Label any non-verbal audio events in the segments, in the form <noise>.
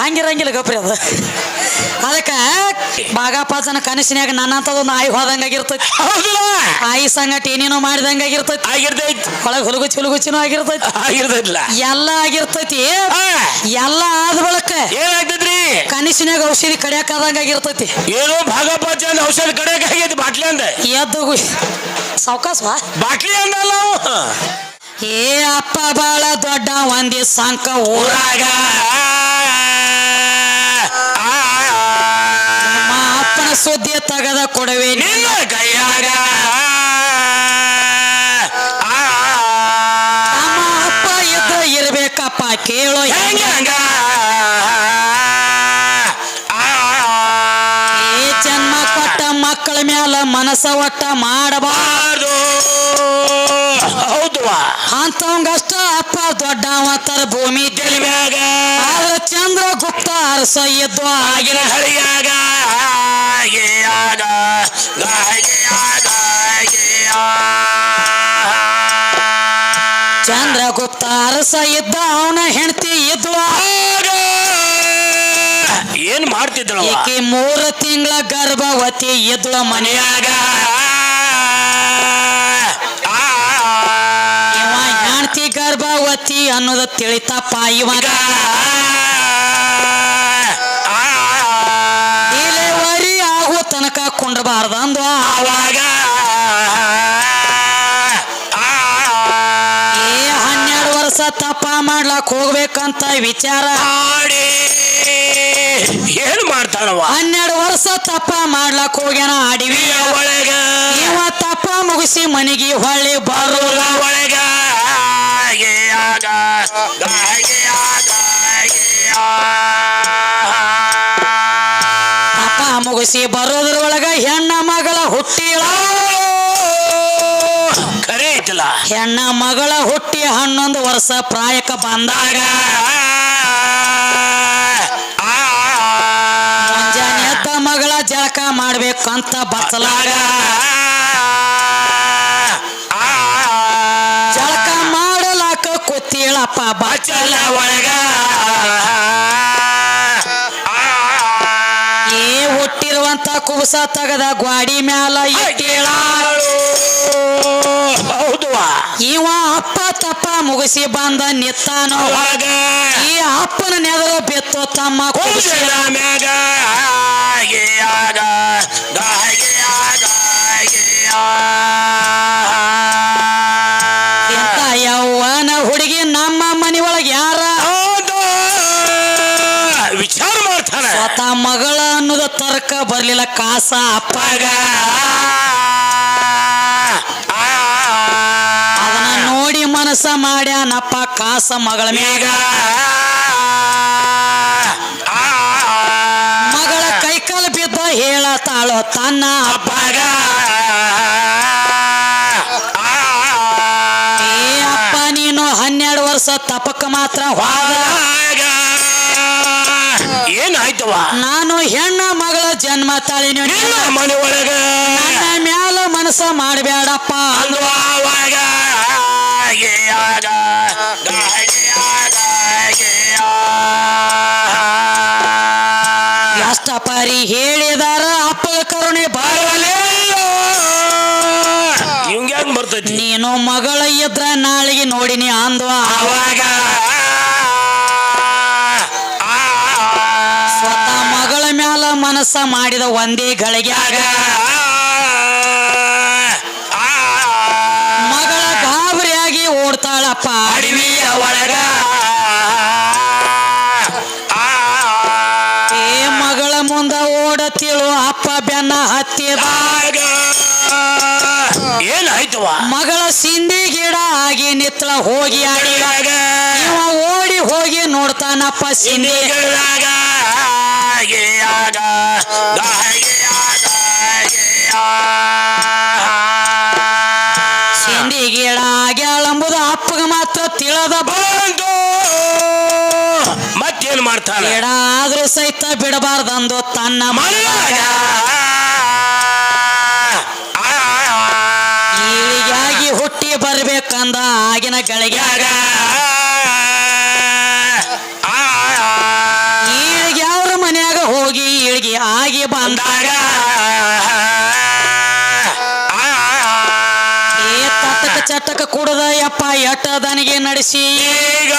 ಹಂಗಿರಂಗಿಲ್ಲ ಗಪ್ರಿ ಅದು. ಅದಕ್ಕೆ ಬಾಗಾಪಾಜನ ಕನಸಿನ್ಯಾಗ ನನ್ನಂಥದೊಂದು ಆಯ್ ಹೋದಂಗ ಆಗಿರ್ತೈತಿ ಆಯಿ ಸಂಗಟ ಏನೇನೋ ಮಾಡಿದಂಗಾಗಿರ್ತೈತಿ. ಆಗಿರ್ತೈತಿ. ಒಳಗೆ ಹುಲಗುಚ್ಚಿ ಹುಲಗುಚ್ಚಿನೂ ಆಗಿರ್ತೈತಿ. ಆಗಿರ್ತೈತಿಲ್ಲ? ಎಲ್ಲ ಆಗಿರ್ತೈತಿ. ಎಲ್ಲ ಆದ ಬಳಕ ಏನಾಗ್ತೈತ್ರಿ? ಕನಸಿನ್ಯಾಗ ಔಷಧಿ ಕಡಿಯಾಕದಂಗಾಗಿರ್ತೈತಿ. ಏನೋ ಭಾಗಪ್ಪ ಔಷಧಿ ಆಗೈತಿ ಬಾಟ್ಲಿ ಅಂದ. ಎದ್ದು ಸಾವ್ಕಾಸ್ವಾ? ಬಾಟ್ಲಿ ಅಂದಲ್ಲ ಏ ಅಪ್ಪ ಬಾಳ ದೊಡ್ಡ ಒಂದಿ ಸಂಕ ಊರಾಗ. ಸುದ್ದಿ ತಗದ ಕೊಡವೆ ನಿನ್ನ ಕೈಯಾಗ ನಮ್ಮ ಅಪ್ಪ ಇದ್ದ ಇರ್ಬೇಕಪ್ಪ ಕೇಳೋ. ಹೆಂಗ ಈ ಜನ್ಮ ಕೊಟ್ಟ ಮಕ್ಕಳ ಮ್ಯಾಲ ಮನಸ ಒಟ್ಟ ಮಾಡಬಾರದು. ಹೌದು ಅಂತವಂಗಷ್ಟ ಅಪ್ಪ ಅವತಾರ ಭೂಮಿ ತಲೆ ಮ್ಯಾಗ ಆದ್ರ ಚಂದ್ರ ಗುಪ್ತ ಅರಸ ಎದ್ದು ಆಗಿನ ಹಳಿಯಾಗ ಚಂದ್ರ ಗುಪ್ತ ಅರಸ ಇದ್ದ ಅವನ ಹೆಂಡತಿ ಇದ್ವ ಏನ್ ಮಾಡ್ತಿದ್ರು ಈಕಿ ಮೂರು ತಿಂಗಳ ಗರ್ಭವತಿ ಇದ್ವ ಮನೆಯಾಗ. ಅನ್ನೋದ ತಿಳಿತಪ್ಪ ಇವಾಗ. ಡೆಲಿವರಿ ಆಗೋ ತನಕ ಕುಂಡಬಾರ್ದಂದು ಅವಾಗ ಏ ಹನ್ನೆರಡು ವರ್ಷ ತಪ್ಪ ಮಾಡ್ಲಾಕ್ ಹೋಗ್ಬೇಕಂತ ವಿಚಾರ. ಮಾಡಿ. ಏನ್ ಮಾಡ್ತಾನವ ಹನ್ನೆರಡು ವರ್ಷ ತಪ್ಪ ಮಾಡ್ಲಾಕ್ ಹೋಗ್ಯಾನ ಅಡವಿ. ಒಳಗ. ಇವ ತಪ್ಪ ಮುಗಿಸಿ ಮನೆಗೆ ಹೊಳ್ಳಿ ಬರೋಲ್ಲ ಒಳಗ. ಹಾಗೆಯಾಗ ಹಾಗೆಯಾಗ ಪಾಪ ಮುಗಿಸಿ ಬರೋದ್ರೊಳಗ ಹೆಣ್ಣ ಮಗಳ ಹುಟ್ಟಿಳ ಖರೆ ಐತಲ್ಲ ಹೆಣ್ಣ ಮಗಳ ಹುಟ್ಟಿ ಹನ್ನೊಂದು ವರ್ಷ ಪ್ರಾಯಕ ಬಂದಾಗ ಮುಂಜಾನೆ ಎದ್ದ ಮಗಳ ಜಳಕ ಮಾಡ್ಬೇಕಂತ ಬಚ್ಚಲಾಗ ಕೂತಿಳಪ್ಪ ಬಾಚಲ್ಲ ಒಳಗ. ಏ ಹುಟ್ಟಿರುವಂತ ಕುಬಸ ತಗದ ಗ್ವಾಡಿ ಮ್ಯಾಲ ಇಟ್ಟಿಳ ಇವ ಅಪ್ಪ ತಪ್ಪ ಮುಗಿಸಿ ಬಂದ ನಿತ್ತಾನ. ಈ ಅಪ್ಪನ ನೆದರ ಬೆತ್ತು ತಮ್ಮ ಕುಬಸಿ ಕುಂಜಲ ಆಗ ಹಾಗೆಯಾಗ ಹಾಗೆಯಾಗ ಎಂತ ಯವ್ವನ ಹುಡುಗಿ ನಮ್ಮ ಮನೆಯೊಳಗೆ ಯಾರ ಹೌದು ವಿಚಾರ ಮಾಡ್ತಾನ ಸ್ವತಃ ಮಗಳ ಅನ್ನೋದ ಕಾಸ ಅಪ್ಪಗ. ಅದನ್ನ ನೋಡಿ ಮನಸ ಮಾಡ್ಯಾನಪ್ಪ ಕಾಸ ಮಗಳ ಮ್ಯಾಗ. ಮಗಳ ಕೈಕಾಲು ಬಿದ್ದ ಹೇಳತಾಳೋ ತನ್ನ ಅಪ್ಪಗ. ಅಪ್ಪ ನೀನು ಹನ್ನೆರಡು ವರ್ಷ ತಪಕ ಮಾತ್ರ ಹೋದ. ಏನಾಯ್ತವ ನಾನು ಹೆಣ್ಣ ಮಗಳ ಮಾತಾಳಿ ನಿನ್ನ ಮನೆ ಒಳಗ. ನನ್ನ ಮ್ಯಾಲ ಮನಸ ಮಾಡಬೇಡಪ್ಪ. ಅಂದ್ರ ಆವಾಗ ಹಾಗೆಯಾಗ ಹಾಗೆಯಾಗ ಎಷ್ಟ ಪರಿ ಹೇಳಿದಾರ ಅಪ್ಪ ಕರುಣೆ ಬಾಳವಲೆ ಇವಂಗ ಹೆಂಗ್ ಬರ್ತೈತಿ? ನೀನು ಮಗಳ ಇದ್ರ ನಾಳಿಗೆ ನೋಡಿನಿ ಅಂದ್ವ ಸ್ವತಃ ಮಗಳ ಮ್ಯಾಲ ಮನಸ್ಸ ಮಾಡಿದ ಒಂದೇ ಗಳಿಗ್ಯಾಗ ಮಗಳ ಗಾಬರಿಯಾಗಿ ಓಡ್ತಾಳಪ್ಪ. ಅಡವಿಯ ಒಳಗ. ಏ ಮಗಳ ಮುಂದ ಓಡತಿಳು ಅಪ್ಪ ಬೆನ್ನ ಹತ್ತಿದ ಏನಾಯ್ತವ ಮಗಳ ಸಿಂಧಿ ಗಿಡ ಆಗಿ ನಿತ್ಲ ಹೋಗಿ ಆಡಿದಾಗ ಇವ ಓಡಿ ಹೋಗಿ ನೋಡ್ತಾನಪ್ಪ ಸಿಂಧಿ. ಸಿಂಧಿಗಳಾಗ ಹಾಗೆಯಾಗ ಹಾಗೆಯಾಗ ಸಿಂಧಿ ಗಿಡ ಆಗ್ಯಾಳಂಬುದು ಅಪ್ಪಗ ಮಾತ್ರ ತಿಳದ ಬಂದು. ಮತ್ತೇನ್ ಮಾಡ್ತಾನೆ ಗಿಡ ಆದ್ರೂ ಸಹಿತ ಬಿಡಬಾರ್ದಂದು ತನ್ನ ಮನೆಯಾಗ ಈಳಿಗಾಗಿ ಹುಟ್ಟಿ ಬರ್ಬೇಕಂದ ಆಗಿನ ಗಳಿಗ್ಯಾಗ ನಡೆಸಿ ಈಗ.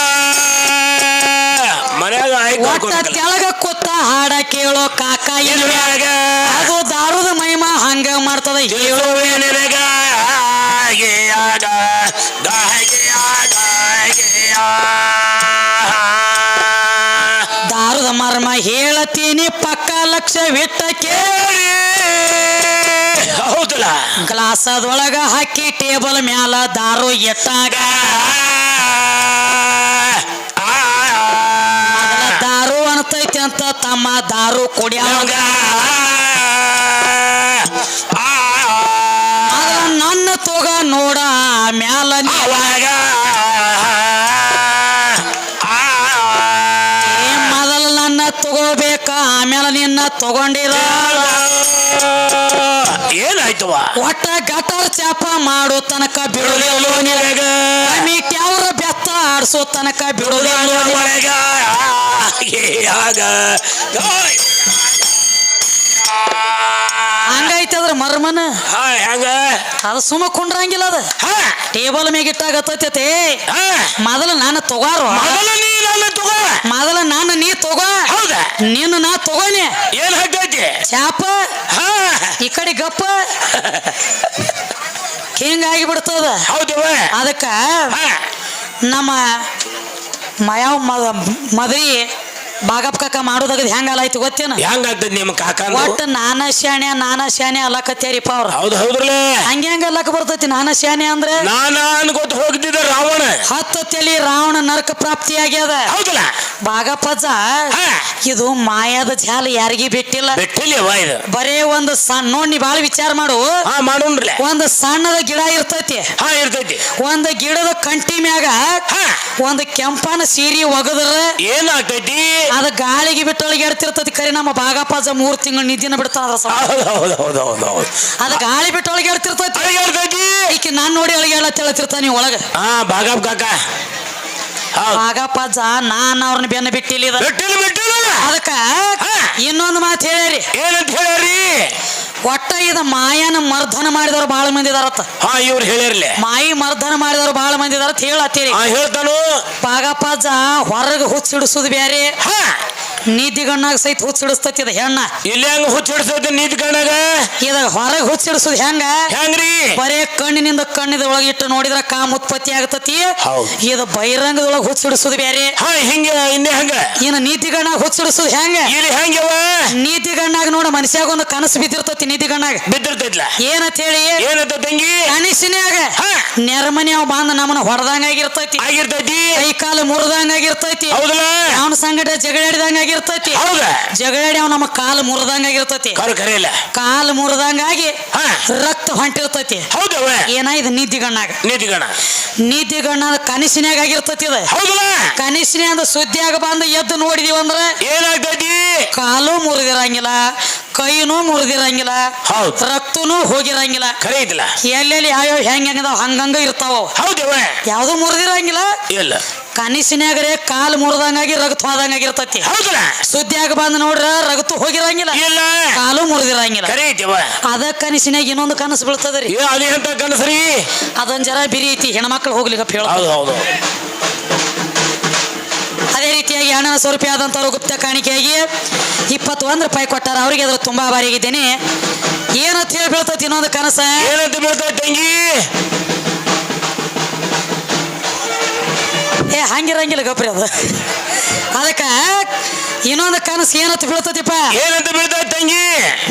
ಮನ್ಯಾಗ ಆಯ್ತು ಒಟ್ಟ ತೆಳಗ ಕೂತ ಹಾಡ ಕೇಳೋ ಕಾಕ ಅದು ದಾರುದ ಮಹಿಮಾ ಹಂಗ ಮಾಡ್ತದ ಹೇಳೋ. ನಿನಗ. ಗಾಗೆಯಾಗ ದಾರುದ ಮರ್ಮ ಹೇಳತೀನಿ ಪಕ್ಕ ಲಕ್ಷ ವಿಟ್ಟ ಕೇಳಿ. ಹೌದಲ್ಲ. ಗ್ಲಾಸದೊಳಗ ಹಾಕಿ ಟೇಬಲ್ ಮ್ಯಾಲ ದಾರು ಎಟ್ಟಾಗ ತಗೊಂಡಿರ ಏನಾಯ್ತವ ಒಟ್ಟ ಗಟರ್ ಚಾಪ ಮಾಡೋ ತನಕ ಬಿಡುದಿಲ್ಲ ಕಮಿಟಿ ಅವ್ರ ಬೆತ್ತ ಆಡ್ಸೋ ತನಕ ಬಿಡುದಿಲ್ಲ ಅದ್ರ ಮರ್ಮನ. ಹೆಂಗ? ಅದು ಸುಮ್ಮ ಕುಂಡ್ರಂಗಿಲ್ಲ ಅದ. ಹಾ. ಟೇಬಲ್ ಮ್ಯಾಗಿಟ್ಟಾಗತ್ತೈತೆ ಹಾ. ಮೊದಲ ನಾನು ತಗೋರು ಮೊದಲ ನೀ ನನ್ನ ತಗೋ. ಮೊದಲ ನಾನು ನೀ ತಗೋ. ಹೌದಾ? ನಿನ್ನ ನಾ ತಗೋನೆ ಏನ್ ಹಾಕೈತಿ ಚಾಪ. ಹಾ. ಈ ಕಡೆ ಗಪ್ಪ. ಹಿಂಗಾಗಿ ಬಿಡ್ತದ ಹೌದವ ಅದಕ್ಕ ನಮ್ಮ ಮಯಾವ್ ಯಾವ ಮದ್ರಿ ಬಾಗಪ್ಪ ಕಾಕ ಮಾಡೋದಾಗದ್ ಹೆಂಗಲಾಯ್ತು ಗೊತ್ತೇನ? ಹೆಂಗಾಗ್ತದ ನಿಮ್ಮ ಕಾಕ ಒಟ್ಟು ನಾನ ಶಾಣೆ ನಾನ ಶಾಣೆ ಅಲ್ಲಕತ್ಯಾರಿಪ್ಪ ಅವ್ರ. ಹೌದು ಹೌದ್ರಲ್ಲ? ಹಂಗೆ ಹಂಗ ಅಲ್ಲಕ ಬರ್ತೈತಿ ನಾನ ಶಾಣೆ ಅಂದ್ರೆ? ನಾನ ಅನ್ಕೋತ ಹೋಗ್ತಿದ್ದ ರಾವಣ. ಹತ್ತು ತಲಿ ರಾವಣ ನರಕ ಪ್ರಾಪ್ತಿ ಆಗ್ಯದ. ಹೌದಲ್ಲ? ಬಾಗಪ್ಪಜ್ಜ ಇದು ಮಾಯಾದ ಜಾಲ ಯಾರಿಗೂ ಬಿಟ್ಟಿಲ್ಲ. ಬರೇ ಒಂದು ಸಣ್ಣ ನೋಡಿ ನೀ ಬಾಳ ವಿಚಾರ ಮಾಡು. ಹಾ ಮಾಡೋಣ್ರಲ್ಲ. ಒಂದು ಸಣ್ಣದ ಗಿಡ ಇರ್ತೈತಿ. ಹಾ ಇರ್ತೈತಿ. ಒಂದು ಗಿಡದ ಕಂಟಿ ಮ್ಯಾಗ ಒಂದು ಕೆಂಪನ ಸೀರೆ ಒಗದ್ರ ಏನಾಗ್ತೈತಿ? ಅದ ಗಾಳಿಗೆ ಬಿಟ್ಟೊಳಗೆ ಎರ್ತಿರ್ತದ ಕರೆ? ನಮ್ಮ ಬಾಗಪ್ಪಾಜ ಮೂರ್ ತಿಂಗಳು ನಿಧಿನ ಬಿಡ್ತಾರ. ಹೌದು ಹೌದು ಹೌದು ಹೌದು ಹೌದು. ಅದ ಗಾಳಿ ಬಿಟ್ಟೊಳಗೆ ಎಡ್ತಿರ್ತೈತಿ ಈಕೆ ನಾನ್ ನೋಡಿ ಒಳಗೆ ಎಲ್ಲ ತಿಳತಿರ್ತಾನೆ ಒಳಗ. ಹಾ ಬಾಗಪ್ಪ ಕಾಕ. ಬಾಗಪ್ಪಜ್ಜ ನಾನ್ ಅವ್ರನ್ನ ಬೆನ್ನ ಬಿಟ್ಟಿಲ್ಲ ಅದಕ್ಕ. ಇನ್ನೊಂದು ಮಾತು ಹೇಳ್ಯಾರಿ. ಏನಂತ ಹೇಳ್ಯಾರಿ? ಒಟ್ಟ ಇದ ಮಾಯನ ಮರ್ಧನ ಮಾಡಿದವರು ಬಹಳ ಮಂದಿ ಇದಾರತ್ತ. ಹಾ ಇವ್ರು ಹೇಳಿರ್ಲಿ ಮಾಯಿ ಮರ್ಧನ ಮಾಡಿದವರು ಬಹಳ ಮಂದಿ ಇದಾರತ್ ಹೇಳತ್ತೀರಿ. ಹೇಳ್ತಾನು. ಪಾಗಪ್ಪಾಜ ಹೊರಗೆ ಹುಚ್ಚಿಡಿಸುದು ಬ್ಯಾರೆ. ಹಾ ನೀತಿಗಣ್ಣಾಗ ಸಹಿತ ಹುಚ್ಚಿಡಿಸ್ತತಿ ಅದ ಹೆಣ್ಣ. ಇಲ್ಲಿ ಹೆಂಗ ಹುಚ್ಚಿಡ್ಸೈತಿ ನೀತಿ ಇದ ಹೊರಗೆ ಹುಚ್ಚಿಡಿಸೋದು ಹೆಂಗ? ಹೆಂಗ್ರಿ? ಬರೇ ಕಣ್ಣಿನಿಂದ ಕಣ್ಣಿದ ಒಳಗೆ ಇಟ್ಟು ನೋಡಿದ್ರ ಕಾಮ ಉತ್ಪತ್ತಿ ಆಗತತಿ. ಇದ ಬಹಿರಂಗದೊಳಗ ಹುಚ್ಚಿಡಿಸೋದು ಬ್ಯಾರೆ. ಹಾ ಹಿಂಗ ಇನ್ನ ಹಂಗ? ಇನ್ನು ನೀತಿಗಣ್ಣಾಗ ಹುಚ್ಚಿಡಿಸೋದು ಹೆಂಗ? ಇಲ್ಲಿ ನೀತಿ ಗಣ್ಣಾಗ ನೋಡ ಮನುಷ್ಯಾಗ ಒಂದು ಕನಸು ಬಿದ್ದಿರ್ತತಿ ನೀತಿಗಣ್ಣಾಗ. ಬಿದ್ದಿರ್ತೈತ್ಲ. ಏನಂತ ಹೇಳಿ ಏನಂತ ತಂಗಿ? ಕನಸಿನ್ಯಾಗ. ನೆರಮನೆ ಅವ್ ಬಂದ ನಮ್ಮನ್ನ ಹೊಡೆದಂಗ ಆಗಿರ್ತೈತಿ. ಆಗಿರ್ತೈತಿ ಕೈ ಕಾಲು ಮುರಿದಂಗ ಆಗಿರ್ತೈತಿ ಅವನ ಸಂಗಡ ಜಗಳಾಡಿದಂಗ ಆಗಿರ್ತೈತಿ ಹೌದ? ಜಗಳಾಡಿ ಅವ್ ನಮ್ಮ ಕಾಲ್ ಮುರಿದಂಗ ಆಗಿರ್ತೈತಿ. ಕಾಲ್ ಕರೆಯಲ್ಲ ಕಾಲು ಮುರಿದಂಗಾಗಿ ಹಾ. ರಕ್ತ ಹೊಂಟಿರ್ತೈತಿ. ಹೌದವ ಏನ ಇದು ನಿದ್ದಿಗಣ್ಣ ಕನಸಿನಾಗ ಕನಸಿನ್ಯಾಗ ಆಗಿರ್ತೈತಿ ಇದು. ಹೌದಲ್ಲ? ಕನಸಿನ್ಯಾಗ ಸುದ್ದಿಯಾಗ ಬಂದು ಎದ್ದು ನೋಡಿದೀವಿ ಅಂದ್ರ ಏನಾಗ್ತೈತಿ? ಕಾಲು ಮುರಿದಿರಂಗಿಲ್ಲ ಕೈನೂ ಮುರಿದಿರಂಗಿಲ್ಲ ಹೌದು. ರಕ್ತನೂ ಹೋಗಿರಂಗಿಲ್ಲ. ಖರೆ ಐತಿಲ್ಲ ಎಲ್ಲೆಲ್ಲಿ ಯಾವ್ಯಾವ ಹೆಂಗ ಹೆಂಗದಾವ ಹಂಗಂಗ ಇರ್ತಾವ. ಹೌದವ ಯಾವ್ದು ಮುರಿದಿರಂಗಿಲ್ಲ ಇಲ್ಲ. ಕನಸಿನ್ಯಾಗರೆ ಕಾಲು ಮುರಿದಂಗಾಗಿ ರಗತ್ ಹೋದಂಗಾಗಿರ್ತತಿ. ಹೌದಲ್ಲ? ಸುದ್ದಿಯಾಗ ಬಂದು ನೋಡ್ರ ರಗತು ಹೋಗಿರಂಗಿಲ್ಲ. ಇಲ್ಲ. ಕಾಲು ಮುರಿದಿರಂಗಿಲ್ಲ. ಕರೆ ಐತಿವ ಅದ ಕನಸಿನಾಗ ಇನ್ನೊಂದು ಕನಸು ಬೀಳ್ತದ್ರಿ ಏ ಅದೇ ಕನಸ್ರಿ ಅದೊಂದ್ ಜರ ಬಿರಿ ಐತಿ ಹೆಣ್ಮಕ್ಳು ಹೋಗ್ಲಿಕ್ಕೆ ಹೇಳ. ಹೌದು ಹೌದು. ಅದೇ ರೀತಿಯಾಗಿ ಹಣ ಸ್ವರೂಪಿ ಆದಂಥವ್ರು ಗುಪ್ತ ಕಾಣಿಕೆಯಾಗಿ ಇಪ್ಪತ್ತೊಂದು ರೂಪಾಯಿ ಕೊಟ್ಟಾರ. ಅವರಿಗೆ ಅದ್ರ ತುಂಬಾ ಬಾರಿಗಿದ್ದೇನೆ ಏನಂತ ಹೇಳಿ ಬೀಳ್ತೈತಿ ಇನ್ನೊಂದು ಕನಸ? ಏನಂತ ಬೀಳ್ತೈತಿ ತಂಗಿ? ಹಂಗಿರಂಗಿಲ್ಲ ಗಪ್ರಿ ಅದು. ಅದಕ್ಕ ಇನ್ನೊಂದು ಕನಸು ಏನಂತ ಬೀಳ್ತತಿಪ್ಪ? ಏನಂತ ಬೀಳ್ತೈತಿ ತಂಗಿ?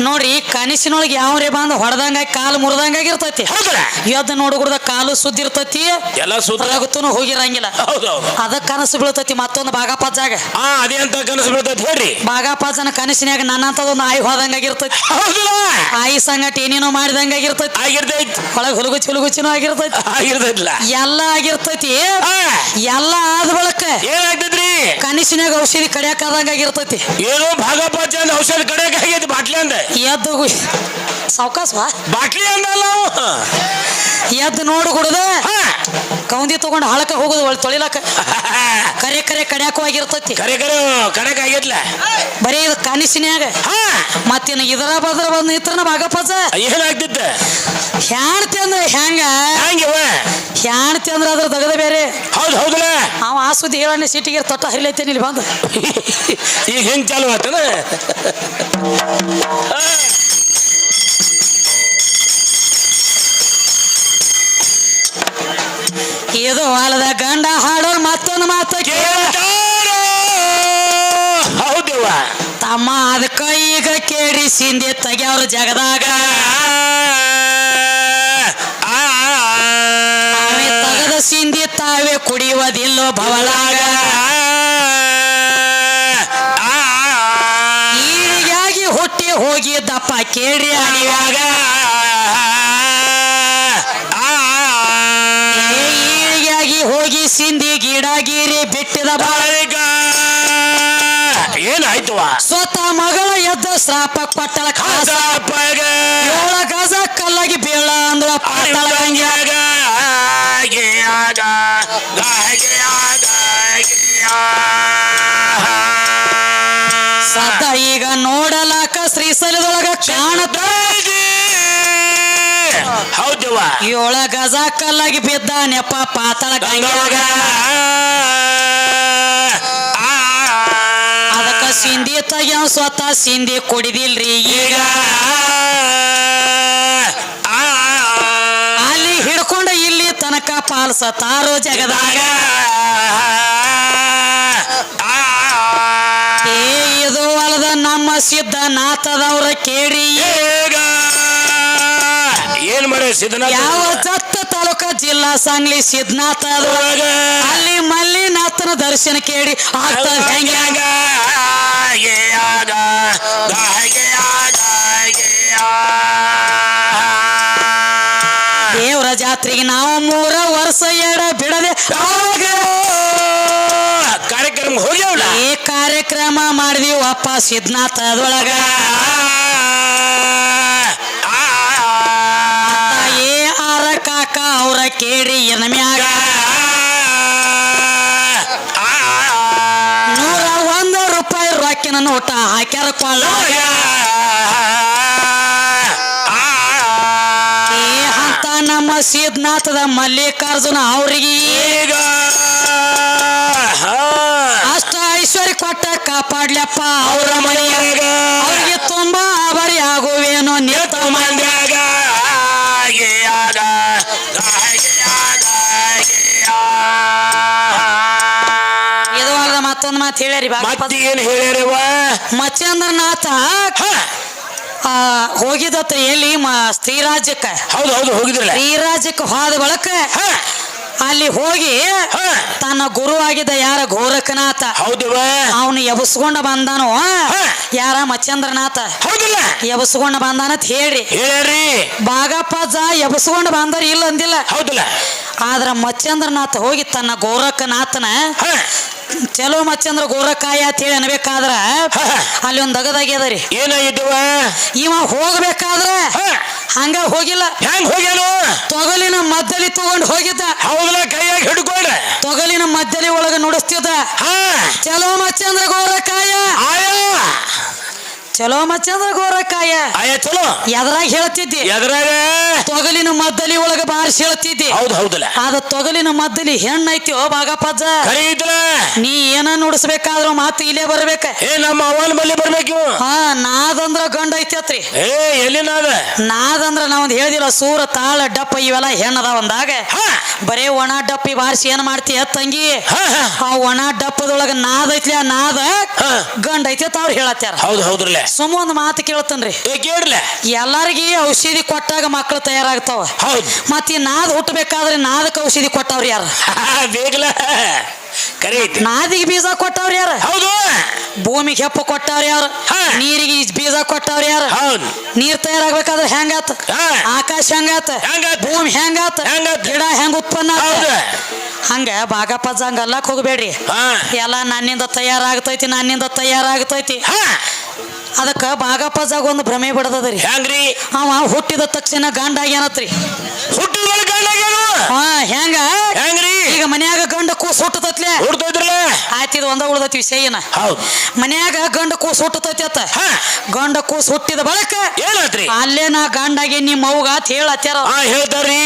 ನೋಡ್ರಿ ಕನಸಿನೊಳಗೆ ಯಾವ್ರೇ ಬಂದು ಹೊಡೆದಂಗ ಕಾಲು ಮುರಿದಂಗಾಗಿರ್ತೈತಿ ಇರ್ತೈತಿ. ಎದ್ದು ನೋಡುಗುಡ್ದ ಕಾಲು ಸುದ್ದಿರ್ತೈತಿ. ಎಲ್ಲ ರಗತನು ಹೋಗಿರಂಗಿಲ್ಲ. ಅದ ಕನಸು ಬೀಳ್ತೈತಿ ಮತ್ತೊಂದು ಬಾಗಪ್ಪಜ್ಜಾಗ ಅದೇಂತ ಕನಸು ಬೀಳ್ತೈತಿ ಹೇಳ್ರಿ. ಬಾಗಪ್ಪಜ್ಜನ ಕನಸಿನ್ಯಾಗ ನನ್ನಂತದೊಂದು ಆಯಿ ಹೋದಂಗ ಆಗಿರ್ತೈತಿ ಆಯಿ ಸಂಗಟ ಏನೇನೋ ಮಾಡಿದಂಗಾಗಿರ್ತೈತಿ ಆಗಿರ್ತೈತಿ. ಒಳಗೆ ಹುಲಗುಚ್ಚಿ ಹುಲಗುಚ್ಚಿನೂ ಆಗಿರ್ತೈತಿ. ಆಗಿರ್ತೈತಿಲ್ಲ ಎಲ್ಲ ಆಗಿರ್ತೈತಿ. ಎಲ್ಲ ಆದ ಬಳಕ ಏನಾಗ್ತೈತ್ರಿ? ಕನಸಿನ್ಯಾಗ ಔಷಧಿ ಕಡಿಯಾಕಾದಂಗಾಗಿರ್ತೈತಿ ಏನೋ ಭಾಗಪ್ಪ ಅಂದ ಔಷಧ ಕಡೆಯಾಗ ಆಗೈತಿ ಬಾಟ್ಲಿ ಅಂದ. ಎದ್ದು ಸಾವಕಾಸವಾ ಬಾಟ್ಲಿ ಅಂದಲ್ಲ ಅವ. ಎದ್ದು ನೋಡು ಕುಡ್ದ ಕೌಂದಿ ತಗೊಂಡು ಹಳಕ ಹೋಗುದು ಒಳ್ ತೊಳಿಲಕ <laughs> ಕರೆ ಕರೆ ಕಡ್ಯಾಕು ಆಗಿರ್ತೈತಿ. ಕರೆ ಕರೆ ಕಡಕ್ ಆಗೈತ್ಲ? ಬರೀ ಇದು ಕಾನಿಸಿನ್ಯಾಗ. ಹಾ. ಮತ್ತಿನ ಇದರ ಬದ್ರ ಬಂದ್ ನಿತ್ರನ ಭಾಗಪ್ಪಜ ಏನಾಗ್ತಿದ್ದ ಹ್ಯಾಣ್ತಿ ಅಂದ್ರೆ ಹೆಂಗ ಹಂಗಿವ ಹ್ಯಾಣ್ತಿ ಅಂದ್ರೆ ಅದ್ರ ದಗದ ಬೇರೆ. ಹೌದು ಹೌದಲ್ಲ? ಅವ ಆ ಸುದ್ದಿ ಹೇಳಣ್ಣ ಸಿಟಿಗೆ ತೊಟ್ಟ ಹರಿಲೈತೇನೆ ಇಲ್ಲಿ ಬಂದು. ಈಗ ಹೆಂಗ್ ಚಾಲು ಆತನ? <laughs> ಹೊಲದ ಗಂಡ ಹಾಡೋರ್ ಮತ್ತೊಂದು ಮಾತು ಹೌದವ್ವ. ತಮ್ಮ ಅದಕ್ಕ ಈಗ ಕೇಳಿ ಸಿಂಧಿ ತೆಗ್ಯಾವ್ರ ಜಗದಾಗ. ತಗದ ಸಿಂಧಿ ತಾವೇ ಕುಡಿಯುವುದಿಲ್ಲೋ ಭವಲಾಗ ಈಗಾಗಿ ಹುಟ್ಟಿ ಹೋಗಿದ್ದಪ್ಪ ಕೇಳಿ ಅಣಿವಾಗ ಶ್ರಾಪ ಕೊಟ್ಟಳ ಏಳ ಗಜ ಕಲ್ಲಾಗಿ ಬೀಳ ಅಂದ್ರ ಪಾತಾಳ ಗಂಗ್ಯಾಗ ಸದ ಈಗ ನೋಡಲಾಕ ಶ್ರೀಸಲದೊಳಗ ಕಾಣತ ಏಳ ಗಜ ಕಲ್ಲಾಗಿ ಬಿದ್ದ ನೆಪ ಪಾತಾಳ ಗಂಗೆಯಾಗ ಅದಕ್ಕ ಸಿಂಧಿ ತಗ್ಯಾವ್ ಸ್ವತಃ ಸಿಂಧಿ ಕುಡಿದಿಲ್ರಿ ಈಗ. ಅಲ್ಲಿ ಹಿಡ್ಕೊಂಡ ಇಲ್ಲಿ ತನಕ ಪಾಲ್ಸತಾರೋ ಜಗದಾಗ. ಇದು ಅಲ್ಲದ ನಮ್ಮ ಸಿದ್ಧನಾಥದವ್ರ ಕೇಳಿ ಏನ್ ಮಾಡ ಸಿದ್ಧನಾಥ? ಯಾವ ಜತ್ತ ತಾಲೂಕ ಜಿಲ್ಲಾ ಸಾಂಗ್ಲಿ ಸಿದ್ಧನಾಥದೊಳಗ ಅಲ್ಲಿ ಮಲ್ಲಿನಾಥನ ದರ್ಶನ ಕೇಳಿ ಆಗ್ತದ ಹೆಂಗ ದೇವ್ರ ಜಾತ್ರೆಗೆ ನಾವು ಮೂರ ವರ್ಷ ಎಡ ಬಿಡದೆ ಆಗ ಕಾರ್ಯಕ್ರಮ ಹೋಗ್ಯಾವಲ್ಲ ಈ ಕಾರ್ಯಕ್ರಮ ಮಾಡಿದೀವಿ ಅಪ್ಪ ಸಿದ್ಧನಾಥದೊಳಗ. ಏ ಆರ ಕಾಕ ಅವರ ಕೇಳಿ ಎನಮ್ಯಾಗ ನೂರ ಒಂದು ರೂಪಾಯಿ ರೊಕ್ಕಿನ ನೋಟ ಹಾಕ್ಯಾರ ಕೊಳ್ಳ ಅಂತ ನಮ್ಮ ಸಿದ್ಧನಾಥದ ಮಲ್ಲಿಕಾರ್ಜುನ ಅವ್ರಿಗೆ. ಅಷ್ಟ ಐಶ್ವರ್ಯ ಕೊಟ್ಟ ಕಾಪಾಡ್ಲಪ್ಪ. ಅವ್ರ ಮನೆಯ ಅವ್ರಿಗೆ ತುಂಬಾ ಮಾತು ಹೇಳ್ಯಾರಿ ಮತ್ತೆ ಏನ್ ಹೇಳ್ಯಾರವ ಮಚ್ಚಂದ್ರನಾಥ ಆ, ಹೋಗಿದತ್ತ ಎಲ್ಲಿ ಮ ಸ್ತ್ರೀ ರಾಜ್ಯಕ್ಕ? ಹೌದು ಹೌದು ಹೋಗಿದ್ರಲ್ಲ. ಸ್ತ್ರೀ ರಾಜ್ಯಕ್ಕೆ ಹೋದ ಬಳಕ ಹಾ, ಅಲ್ಲಿ ಹೋಗಿ. ತನ್ನ ಗುರು ಆಗಿದ್ದ ಯಾರ ಗೋರಖನಾಥ ಹೌದು ಅವನು ಎಬಸ್ಕೊಂಡ ಬಂದಾನು? ಯಾರ ಮಚ್ಚಂದ್ರನಾಥ? ಹೌದಿಲ್ಲ. ಎಬಸ್ಕೊಂಡ ಬಂದಾನ ಅಂತ ಹೇಳ್ರಿ. ಬಾಗಪ್ಪ ಎಬಸ್ಕೊಂಡ ಬಂದಾರ ಇಲ್ಲ ಅಂದಿಲ್ಲ. ಹೌದಿಲ್ಲ. ಆದ್ರ ಮಚ್ಚಂದ್ರನಾಥ ಹೋಗಿ ತನ್ನ ಗೋರಖನಾಥನ ಚಲೋ ಮಚ್ಚಂದ್ರ ಗೋರಕಾಯ ಅಂತ ಹೇಳಿ ಅನ್ಬೇಕಾದ್ರ. ಅಲ್ಲಿ ಒಂದ್ ದಗದಾಗ್ಯದರಿ ಏನಾಗಿದ್ದವ? ಇವ ಹೋಗ್ಬೇಕಾದ್ರ ಹಂಗ ಹೋಗಿಲ್ಲ. ಹೆಂಗ್ ಹೋಗ್ಯಾನು? ತೊಗಲಿನ ಮದ್ದಲಿ ತಗೊಂಡ್ ಹೋಗಿದ್ದ. ಹೌದಲ್ಲ ಕೈಯಾಗ ಹಿಡ್ಕೊಂಡ. ತೊಗಲಿನ ಮದ್ದಲಿ ಒಳಗ ನುಡಿಸ್ತಿದ್ದ. ಹಾ. ಚಲೋ ಮಚ್ಚಂದ್ರ ಗೋರಕಾಯ ಆಯ. ಚಲೋ ಮಚ್ಚಂದ್ರ ಗೋರಕ್ಕಾಯ. ಆಯ ಚಲೋ. ಎದ್ರಾಗ ಹೇಳ್ತಿದ್ದಿ? ಎದ್ರಾಗ? ತೊಗಲಿನ ಮದ್ದಲಿ ಒಳಗ ಬಾರಿಸಿ ಹೇಳ್ತಿದ್ದಿ. ಹೌದು ಹೌದಲ್ಲ. ಅದ ತೊಗಲಿನ ಮದ್ದಲಿ ಹೆಣ್ಣೈತಿ ಓ ಬಾಗಪ್ಪಜ್ಜ ಕರಿ ನೀ ಏನ ನುಡಿಸ್ಬೇಕಾದ್ರೂ ಮಾತು ಇಲ್ಲೇ ಬರ್ಬೇಕ. ಏ ನಮ್ಮ ಅವನ ಬಲ್ಲಿ ಬರ್ಬೇಕು ಹಾ ನಾದಂದ್ರ ಗಂಡ ಐತಿ ಏ ಎಲ್ಲಿನಾದ ನಾದಂದ್ರ ನಾವೊಂದ್ ಹೇಳ್ದಿಲ್ಲ ಸೂರ ತಾಳ ಡಪ್ಪ ಇವೆಲ್ಲ ಹೆಣ್ಣದ ಒಂದಾಗ ಬರೇ ಒಣ ಡಪ್ಪಿ ಬಾರಿಸಿ ಏನ್ ಮಾಡ್ತೀಯ ತಂಗಿ. ಆ ಒಣ ಡಪ್ಪದೊಳಗ ನಾದ ಐತ್ಲಿ ಆ ನಾದ ಗಂಡ ಐತಿ ಅಂತ ಅವ್ರು ಹೇಳತ್ತಾರ ಹೌದು ಹೌದ್ರಲ್ಲ. ಸುಮ್ಮ ಒಂದು ಮಾತು ಕೇಳ್ತನ್ರಿ. ಎಲ್ಲಾರ್ಗಿ ಔಷಧಿ ಕೊಟ್ಟಾಗ ಮಕ್ಕಳು ತಯಾರಾಗ್ತಾವ. ಹೌದು. ಮತ್ ಈ ನಾದ್ ಹುಟ್ಟಬೇಕಾದ್ರೆ ನಾದಕ್ಕೆ ಔಷಧಿ ಕೊಟ್ಟವ್ರಿ ಯಾರ? ಬೇಗಲ. ನಾದಿಗೆ ಬೀಜ ಕೊಟ್ಟವ್ರು ಯಾರ? ಹೌದು. ಭೂಮಿಗೆ ಹೆಪ್ಪ ಕೊಟ್ಟವ್ರು ಯಾರ. ನೀರಿಗೆ ಬೀಜ ಕೊಟ್ಟವ್ರು ಯಾರ? ಹೌದು. ನೀರ್ ತಯಾರಾಗ್ಬೇಕಾದ್ರೆ ಹೆಂಗಾತ. ಆಕಾಶ ಹೆಂಗಾತ? ಹೆಂಗಾತ? ಭೂಮಿ ಹೆಂಗಾತ? ಗಿಡ ಹೆಂಗ ಉತ್ಪನ್ನ ಹಂಗ ಬಾಗಪ್ಪ ಹಂಗ ಅಲ್ಲಕ್ ಹೋಗ್ಬೇಡ್ರಿ. ಎಲ್ಲ ನನ್ನಿಂದ ತಯಾರಾಗ್ತೈತಿ ನನ್ನಿಂದ ತಯಾರಾಗ್ತೈತಿ. ಹಾ. ಅದಕ್ಕ ಬಾಗಪ್ಪಜ್ಜಾಗ ಒಂದು ಭ್ರಮೆ ಬಿಡದದ್ರಿ. ಹೆಂಗ್ರಿ? ಅವ ಹುಟ್ಟಿದ ತಕ್ಷಣ ಗಂಡ ಆಗ್ಯಾನತ್ರಿ. ಹುಟ್ಟಿದ ಗಂಡ ಹಾ ಹೆಂಗ? ಹೆಂಗ್ರಿ? ಈಗ ಮನ್ಯಾಗ ಗಂಡ ಕೂಸ್ ಹುಟ್ಟತತ್ಲೆ ಹುಡ್ತೈತ್ರಲ್ಲ ಆಯ್ತು ಇದು ಒಂದ ಉಳ್ದತಿ ವಿಷಯನ ಹೌದು. ಮನ್ಯಾಗ ಗಂಡ ಕೂಸ್ ಹುಟ್ಟತೈತಿ ಅತ್ತ? ಹಾ. ಗಂಡ ಕೂಸ್ ಹುಟ್ಟಿದ ಬಳಕ ಏನಾತ್ರಿ ಅಲ್ಲೇ ನಾ ಗಂಡಾಗಿ ನಿಮ್ಮ ಅವ್ಗ ಅಂತ ಹೇಳತ್ಯಾರ ಹಾ ಹೇಳ್ತಾರ್ರಿ.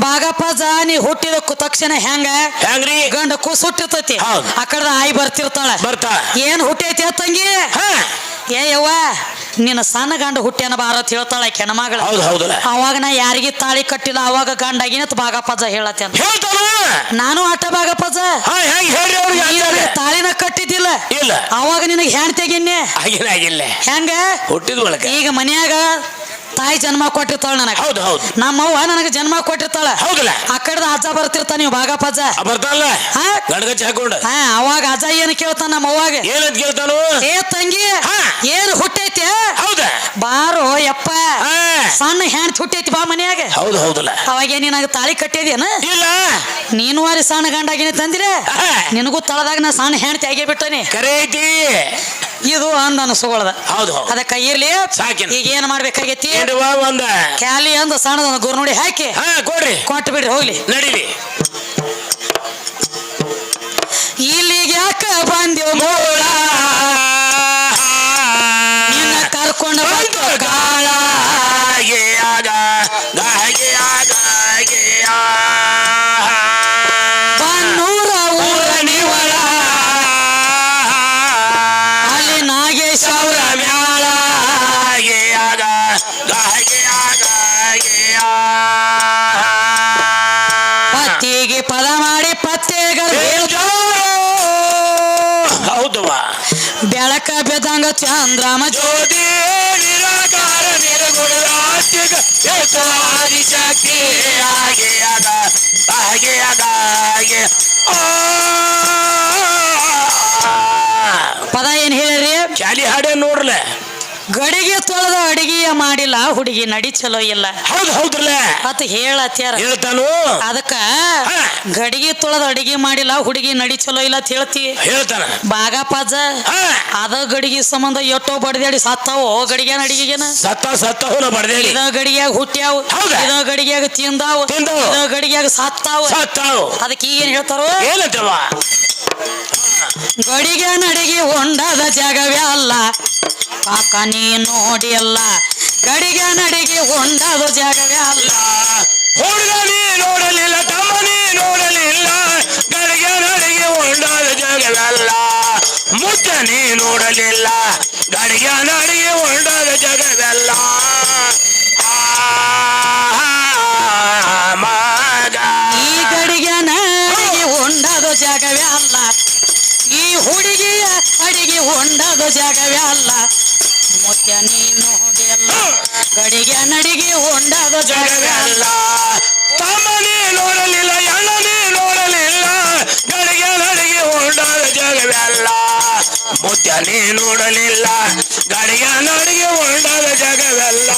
ಬಾಗಪ್ಪ ಜಾನಿ ನೀ ಹುಟ್ಟಿದ ಕು- ತಕ್ಷಣ ಹೆಂಗ? ಹೆಂಗ್ರಿ? ಗಂಡ ಕೂಸ್ ಹುಟ್ಟಿರ್ತೈತಿ ಹೌದ್. ಆ ಕಡೆ ಆಯ್ ಬರ್ತಿರ್ತಾಳ. ಬರ್ತಾ ಏನ್ ಹುಟ್ಟೈತಿ ತಂಗಿ? ಹಾ. ಏ ಯವ್ವ ನಿನ್ನ ಸಣ್ಣ ಗಂಡ ಹುಟ್ಟ್ಯಾನ ಹೇಳ್ತಾಳೆ ಹೇಳ್ತಾಳ ಹೆಣ್ಮಗಳ ಹೌದು ಹೌದಲ್ಲ. ಅವಾಗ ನಾ ಯಾರಿಗೆ ತಾಳಿ ಕಟ್ಟಿಲ್ಲ ಅವಾಗ ಗಂಡ ಆಗಿನ ಹೇಳತ್ತೇನ ಹೇಳತ್ತೆ ನಾನು ಆಟ ಭಾಗಪ್ಪಜ ತಾಳಿನ ಕಟ್ಟಿದ್ದಿಲ್ಲ. ಇಲ್ಲ. ಅವಾಗ ನಿನಗೆ ಹೆಣ್ ತೆಗಿನ್ನೆ ಆಗಿಲ್ಲ ಆಗಿಲ್ಲ ಹೆಂಗ? ಹುಟ್ಟಿದ ಈಗ ಮನ್ಯಾಗ ತಾಯಿ ಜನ್ಮ ಕೊಟ್ಟಿರ್ತಾಳ ನನಗ. ಹೌದು ಹೌದು. ನಮ್ಮವ್ವ ನನಗೆ ಜನ್ಮ ಕೊಟ್ಟಿರ್ತಾಳ. ಹೌದಲ್ಲ? ಆ ಕಡೆದ ಅಜ್ಜ ಬರ್ತಿರ್ತಾನ ನೀವು ಬಾಗಪ್ಪ ಅಜ್ಜ ಬರ್ತಾನಲ್ಲ ಹಾ ಹಾಕೊಂಡು ಹಾ ಅವಾಗ ಅಜ್ಜ ಏನು ಕೇಳ್ತಾನ ನಮ್ಮ ಅವ್ವಾಗ ಏನಂತ ಕೇಳ್ತಾನು? ಏ ತಂಗಿ. ಏನು ಹುಟ್ಟೈತಿ? ಹೌದಾ? ಬಾರೋ ಯಪ್ಪ. ಸಣ್ಣ ಹೆಣ್ ಹುಟ್ಟೈತಿ ಬಾ ಮನೆಯಾಗ. ಹೌದು ಹೌದಲ್ಲ. ಅವಾಗ ನಿನಗೆ ತಾಳಿ ಕಟ್ಟಿದೇನ ಇಲ್ಲ. ನೀನು ವಾರಿ ಸಣ್ಣ ಗಂಡಾಗಿನ ತಂದಿರೆ. ನಿನಗೂ ತಳದಾಗ ನಾ ಸಣ್ಣ ಹೆಣ್ತಿ ಆಗೇ ಬಿಟ್ಟನಿ ಕರೆ ಐತಿ ಇದು ಅಂದ ಅನಸುಗಳದ. ಹೌದು ಅದಕ್ಕ ಇರ್ಲಿ. ಈಗ ಏನ್ ಮಾಡ್ಬೇಕಾಗೈತಿ? ಒಂದ. ಕ್ಯಾಲಿ ಅಂದ ಸಣ್ಣದ ಗುರ್ನುಡಿ ಹಾಕಿ. ಹಾ ಕೊಡ್ರಿ. ಕೊಟ್ಟು ಬಿಡ್ರಿ ಹೋಗ್ಲಿ. ನಡೀಲಿ. ಇಲ್ಲಿಗೆ ಯಾಕ ಬಂದೆವು ಮೂಳ? ಬೆಳಕ ಬೆದಂಗ ಚಂದ್ರಮ ಜ್ಯೋತಿ ನಿರಾಕಾರ ನಿರ್ಗುಣ ಆಸ್ತಿಕ ಏಕವಾದಿ ಶಕ್ತಿ ಹಾಗೆ ಅದ ಹಾಗೆ ಅದ ಹಾಗೆ. ಪದ ಏನ್ ಹೇಳಿರಿ? ಚಾಲಿ ಹಾಡೇ ನೋಡ್ರಲ್ಲ ಗಡಿಗೆ ತೊಳೆದ ಅಡಿಗೆಯ ಮಾಡಿಲ್ಲ ಹುಡುಗಿ ನಡಿ ಚಲೋ ಇಲ್ಲ. ಹೌದು ಹೌದ್ರಲ್ಲ? ಅತ್ ಹೇಳತ್ಯಾರ. ಹೇಳ್ತಾನು? ಅದಕ್ಕ. ಗಡಿಗೆ ತೊಳೆದ ಅಡಿಗೆ ಮಾಡಿಲ್ಲ ಹುಡುಗಿ ನಡಿ ಚಲೋ ಇಲ್ಲ ಅಂತ ಹೇಳ್ತಿ. ಹೇಳ್ತಾನ ಬಾಗಪ್ಪಾಜ ಅದ ಗಡಿಗೆ ಸಂಬಂಧ ಎಷ್ಟೋ ಬಡದೇಡಿ ಸತ್ತಾವು ಗಡಿಗೆ ಅಡಿಗೆನ ಸತ್ತ ಸತ್ತ ಹೋನ ಬಡ್ದೇಳಿ. ಇದ ಗಡಿಗ್ಯಾಗ ಹುಟ್ಟ್ಯಾವ ಹೌದಾ? ಇದ ಗಡಿಗ್ಯಾಗ ತಿಂದಾವ್ ತಿಂದಾವ್. ಇದ ಗಡಿಗ್ಯಾಗ ಸತ್ತಾವ. ಸತ್ತಾವು. ಅದಕ್ಕೆ ಈಗೇನ್ ಹೇಳ್ತಾರೋ? ಏನಂತವ? ಗಡಿಗೆ ನಡಿಗೆ ಹೊಂಡದ ಜಾಗವೇ ಅಲ್ಲ. ಪಾಕ ನೀ ನೋಡಿಲ್ಲ ಗಡಿಗೆ ನಡಿಗೆ ಹೊಂಡದ ಜಾಗವೇ ಅಲ್ಲ. ಹುಡುಗ ನೀ ನೋಡಲಿಲ್ಲ ತಮ್ಮ ನೀ ನೋಡಲಿಲ್ಲ. ಗಡಿಗೆ ನಡಿಗೆ ಹೊಂಡದ ಜಗವಲ್ಲ ಮುದ್ದ ನೀ ನೋಡಲಿಲ್ಲ ಗಡಿಗೆ ನಡಿಗೆ ಹೊಂಡದ ಜಗವಲ್ಲ ಈ ಗಡಿಗೆ ನಡಿಗೆ ಹೊಂಡದ ಜಾಗವೇ ಅಲ್ಲ. ಈ ಹುಡುಗಿಯ ಅಡಿಗೆ ಹೊಂಡದ ಜಾಗವೇ ಅಲ್ಲ. ಮುತ್ಯ ನೀನು ಹೋಗಿಲ್ಲ ಗಡಿಗೆ ನಡಿಗೆ ಹೊಂಡದ ಜಗವೆಲ್ಲ ಅಲ್ಲ. ತಮ್ಮ ನೀ ನೋಡಲಿಲ್ಲ ಎಣ್ಣ ನೀ ನೋಡಲಿಲ್ಲ. ಗಡಿಗೆ ನಡಿಗೆ ಉಂಡಾದ ಜಗವೆಲ್ಲ. ಮುತ್ಯ ನೀ ನೋಡಲಿಲ್ಲ ಗಡಿಗೆ ನಡಿಗೆ ಉಂಡಾದ ಜಗವೆಲ್ಲ.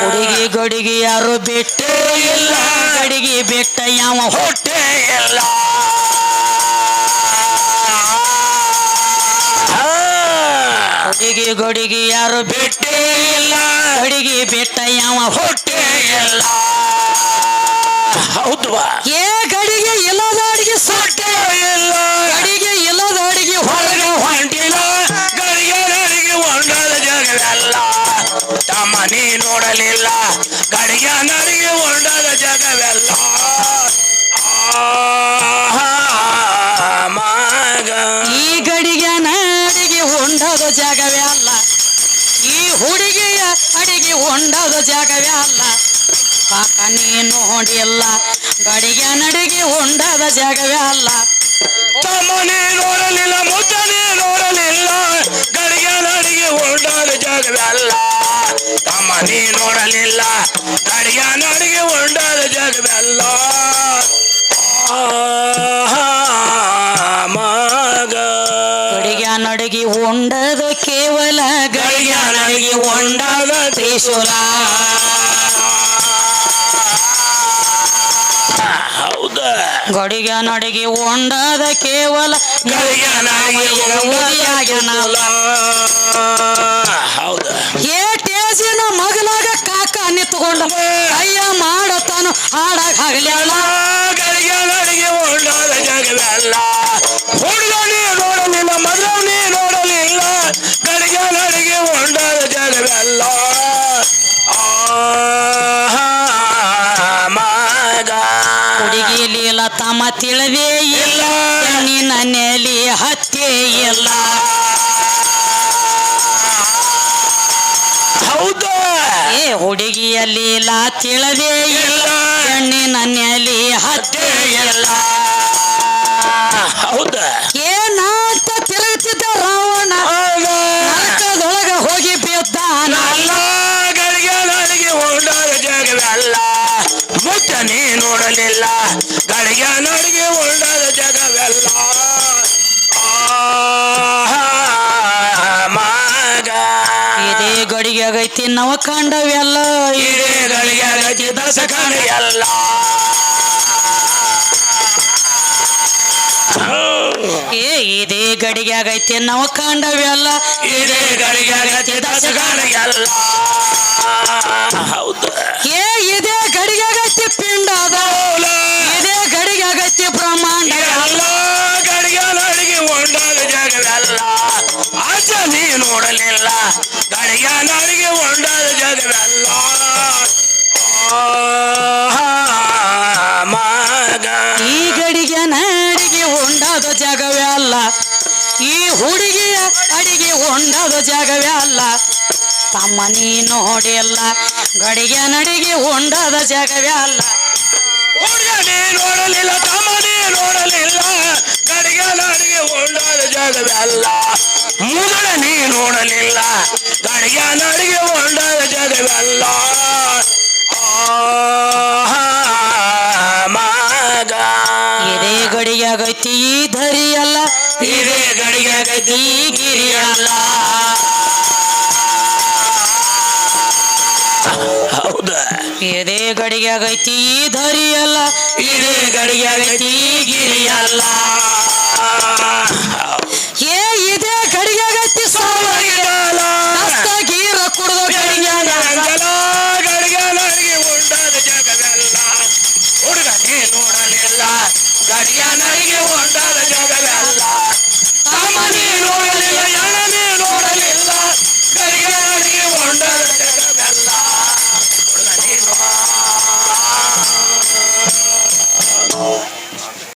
ಹುಡುಗಿ ಗಡಿಗೆ ಯಾರು ಬಿಟ್ಟು ಇಲ್ಲ. ಗಡಿಗೆ ಬಿಟ್ಟ ಯಾವ ಹೊಟ್ಟೆ ಇಲ್ಲ. ಹುಡುಗಿ ಗಡಿಗೆ ಯಾರು ಬಿಟ್ಟಿಲ್ಲ ಬಿಟ್ಟೇ ಇಲ್ಲ. ಗಡಿಗೆ ಬಿಟ್ಟ ಯಾವ ಹೊಟ್ಟೆ ಇಲ್ಲ. ಹೌದು ಏ ಗಡಿಗೆ ಇಲ್ಲದ ಅಡಿಗೆ ಸೊಟ್ಟೆ ಇಲ್ಲ. ಗಡಿಗೆ ಇಲ್ಲದ ಅಡಿಗೆ ಹೊರಗೆ ಹೊಂಟಿಲ್ಲ. ಗಡಿಗೆ ಅಡಿಗೆ ಹೊಂಡದ ಜಗವೆಲ್ಲ. ತಮ್ಮ ನೀ ನೋಡಲಿಲ್ಲ. ಗಡಿಗೆ ನಡಿಗೆ ಹೊಂಡದ ಜಗವೆಲ್ಲ. ಆ, ಹೊಂಡದ ಜಾಗವೇ ಅಲ್ಲ ಈ ಹುಡುಗಿಯ ಅಡಿಗೆ ಉಂಡದ ಜಾಗವೇ ಅಲ್ಲ ಪಾಪ ನೀನು ನೋಡಿಲ್ಲ ಗಡಿಗೆ ನಡಿಗೆ ಉಂಡದ ಜಾಗವೇ ಅಲ್ಲ ತಮ್ಮನೇ ನೋಡಲಿಲ್ಲ ಮುದ್ದನೇ ನೋಡಲಿಲ್ಲ ಗಡಿಗೆ ನಡಿಗೆ ಹೊಂಡದ ಜಗವಲ್ಲ ತಮ್ಮನೇ ನೋಡಲಿಲ್ಲ ಗಡಿಗೆ ನಡಿಗೆ ಅಲ್ಲ ಆ ಮಗ ಗಡಿಗೆ ಉಂಡದ ಕೇವಲ ಗಡಿಗೆ ಅಡಗಿ ಉಂಡದ ತ್ರಿಶೂಲ. ಹೌದ? ಗಡಿಗೆ ನಡಿಗೆ ಒಂಡದ ಕೇವಲ ಗಡಿಗೆ ನಡಿಗೆ ಹೊಂಡದ ಉದಿಯಾಗ್ಯಾನ. ಹೌದ? ಏ ಗಾಜಿನ ಮಗಲಾಗ ಕಾಕ ನಿಂತುಕೊಂಡ ಅಯ್ಯ ಮಾಡತಾನು ಹಾಡಾಗ ಹಗಲ್ಯಾಳ ಗಳಿಗೆ ನಡಿಗೆ ಉಂಡದ ಜಗವೆಲ್ಲ ಹುಡುಗನೇ ನೋಡಲಿಲ್ಲ ತಿಳಿದೇ ಇಲ್ಲ. ನಿನ್ನ ನೆಲಿ ಹತ್ಯೆ ಇಲ್ಲ. ಹೌದು. ಏ ಹುಡುಗಿಯ ಲೀಲಾ ತಿಳಿದೇ ಇಲ್ಲ. ಹೆಣ್ಣಿನ ನೆಲಿ ಹತ್ಯೆ ಇಲ್ಲ. ಹೌದಾ. ಏನಂತ ತಿರುಗುತ್ತಿದ್ದ ರಾವಣ? ನರಕದೊಳಗ ಹೋಗಿ ಬಿದ್ದಾನ? ನಲ್ಲ ಗಳಿಗೆ ನಡಿಗೆ ಉಂಡಾದ ಜಗವೆಲ್ಲ ಮುಚ್ಚ ನೀ ನೋಡಲಿಲ್ಲ. ಗಳಿಗೆ ನಡಿಗೆ ಉಂಡಾದ ಜಗವೆಲ್ಲ. ಇದೇ ಗಡಿಗೆ ಆಗೈತಿ ನವ ಕಂಡವೆಲ್ಲ ಇದೇ ಗಡಿಗೆ ಆಗೈತಿ ದಸಕಣ ಎಲ್ಲ ಏ ಇದೇ ಗಡಿಗೆ ಆಗೈತಿ ನವ ಕಂಡವೆಲ್ಲ ಇದೇ ಗಡಿಗೆ ಆಗೈತಿ ದಸಕಣ ಎಲ್ಲ ಹೌದು. ಏ ಇದೇ ಗಡಿಗೆ ಆಗೈತಿ ಪಿಂಡ ಅದ ಇದೇ ಪ್ರಮಾಣ ಬ್ರಹ್ಮಾಂಡ. ಎಲ್ಲ ಗಡಿಗೆ ನಡಿಗೆ ಉಂಡಾದ ಜಗವೆಲ್ಲ. ಆಚ ನೀ ನೋಡಲಿಲ್ಲ. ಗಡಿಗೆ ನಡಿಗೆ ಉಂಡಾದ ಜಗವೆಲ್ಲ. ಮಗ ಈ ಗಡಿಗೆ ನಡಿಗೆ ಉಂಡಾದ ಜಾಗವೇ ಅಲ್ಲ ಈ ಹುಡುಗಿಯ ಅಡಿಗೆ ಹೊಂಡದ ಜಾಗವೇ ಅಲ್ಲ ತಮ್ಮ ನೀ ನೋಡಿಲ್ಲ. ಗಡಿಗೆ ನಡಿಗೆ ಉಂಡಾದ ಜಾಗವೇ ಅಲ್ಲ ನೋಡಲಿಲ್ಲ ತಮ್ಮನೇ ನೋಡಲಿಲ್ಲ. ಗಡಿಗೆ ನಡಿಗೆ ಉಂಡಾದ ಜಗವೆಲ್ಲ ನೀ ನೋಡಲಿಲ್ಲ ಗಡಿಗೆ ನಡಿಗೆ ಉಂಡಾದ ಜಗವೆಲ್ಲ ಆಹಾ, ಧರಿಯಲ್ಲ. ಇದೇ ಗಡಿಗೆ ಆಗೈತಿ ಇದೇ ಗಡಿಗ್ಯಾಗೈತಿ ಧರಿಯಲ್ಲ ಇದೇ ಗಡಿಗ್ಯಾಗೈತಿ ಗಿರಿಯಲ್ಲ. ಏ ಇದೇ ಗಡಿಗ್ಯಾಗೈತಿ ಸಾಲ ಗೀರ ಕುಡ್ದ ಗಡಿಗ್ಯಾಗ ಹುಡುಗನೇ ನೋಡಲಿಲ್ಲ. ಗಡಿಯ ನರಿಗೆ ಹೊಂಡದ